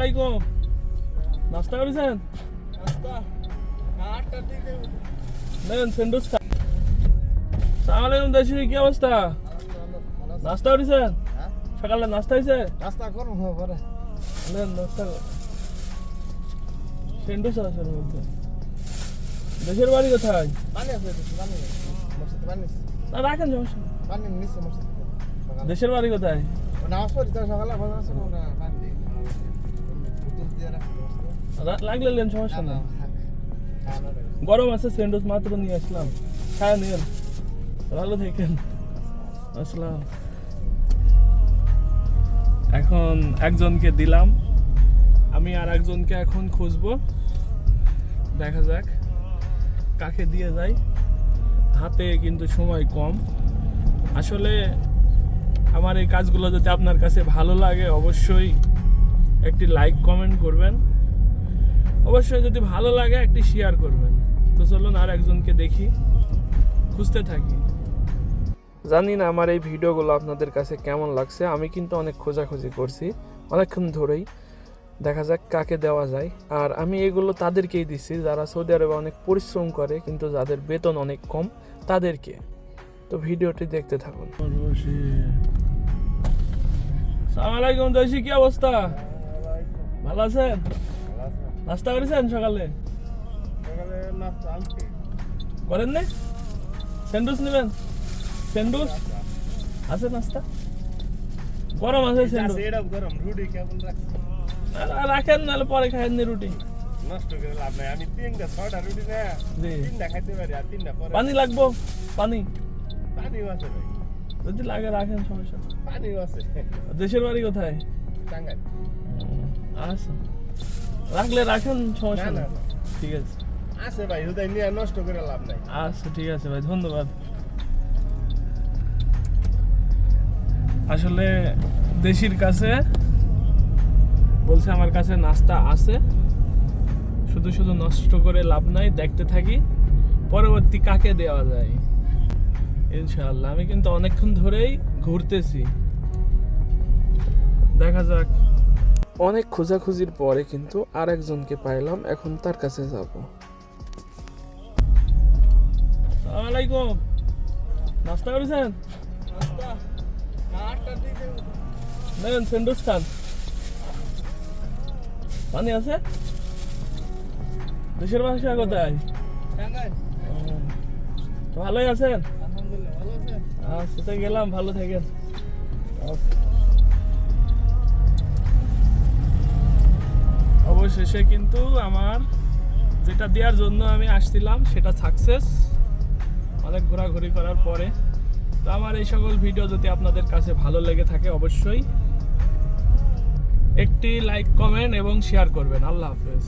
আলাইকুম। নাস্তা করেছেন? নেন স্যান্ডউইচ খা। সালাম আলাইকুম দেশি কি অবস্থা? নাস্তা করেছেন? সকালে নাস্তা হয়েছে? রাস্তা করুন হ্যাঁ পরে। নেন নাস্তা স্যান্ডউইচ আছে মধ্যে। দেশের বাড়ি কোথায়। না রাখেন সমস্যা দেশের বাড়ি কোথায়? ও নামাজ পড়ি সকালে লাগলে লেন সমস্যা না। গরম আছে স্যান্ডউইচ মাত্র নিয়ে আসলাম। খায় নিন ভালো থাকেন। আসসালাম। এখন একজনকে দিলাম। আমি আর একজনকে এখন খুঁজবো। দেখা যাক কাকে দিয়ে যাই। হাতে কিন্তু সময় কম। আসলে আমার এই কাজগুলো যদি আপনার কাছে ভালো লাগে অবশ্যই একটি লাইক কমেন্ট করবেন। অবশ্যই যদি ভালো লাগে একটি শেয়ার করবেন। তো চলুন আর একজনকে দেখি খুঁজতে থাকি। জানি না আমার এই ভিডিওগুলো আপনাদের কাছে কেমন লাগছে। আমি কিন্তু অনেক খোঁজাখুঁজি করছি অনেকক্ষণ ধরেই। দেখা যাক কাকে দেওয়া যায়। আর আমি এগুলো তাদেরকেই দিচ্ছি যারা সৌদি আরবে অনেক পরিশ্রম করে কিন্তু যাদের বেতন অনেক কম তাদেরকে। তো ভিডিওটি দেখতে থাকুন। সালাম আলাইকুম দৈশি কি অবস্থা? ভালো আছেন? আছে? নাস্তা করেছেন সকালে। করেন না স্যান্ডউইচ নেবেন? স্যান্ডউইচ? আছে নাস্তা? গরম আছে স্যান্ডউইচ। গরম, রুটি কেবল রাখেন নাহলে পরে খাইন নি রুটি। নষ্ট করে লাভ নাই। আমি তিনটা, ছয়টা রুটি না, তিনটা খাইতে পারি, আর তিনটা পরে- পানি লাগবো? পানি? পানিও আছে ভাই, যদি লাগে রাখেন সমস্যা। পানিও আছে। দেশের বাড়ি কোথায়? টাঙ্গাইল। আচ্ছা রাখলে রাখেন সমস্যা না। ঠিক আছে। আছে ভাই, হুদাই নিয়ে নষ্ট করে লাভ নাই। আচ্ছা ঠিক আছে ভাই ধন্যবাদ। আসলে দেশির কাছে বলছে আমার কাছে নাস্তা আছে। শুধু শুধু নষ্ট করে লাভ নাই দেখতে থাকি। পরবর্তী কাকে দেওয়া যায়? ইনশাআল্লাহ আমি কিন্তু অনেকক্ষণ ধরেই ঘুরতেছি। দেখা যাক। অনেক খোঁজাখুঁজির পরে কিন্তু আর একজনকে পাইলাম এখন তার কাছে যাব। আলাইকুম নাস্তা করেছেন? নেন স্যান্ডউইচ খান। পানি আছে? দেশের ভাষা কোথায়? ভালোই আছেন? আলহামদুলিল্লাহ, ভালো আছেন? আচ্ছা গেলাম ভালো থাকেন। অবশেষে কিন্তু আমার যেটা দেওয়ার জন্য আমি আসছিলাম, সেটা সাকসেস অনেক ঘোরাঘুরি করার পরে। তো আমার এই সকল ভিডিও যদি আপনাদের কাছে ভালো লেগে থাকে, অবশ্যই একটি লাইক কমেন্ট এবং শেয়ার করবেন। আল্লাহ হাফেজ।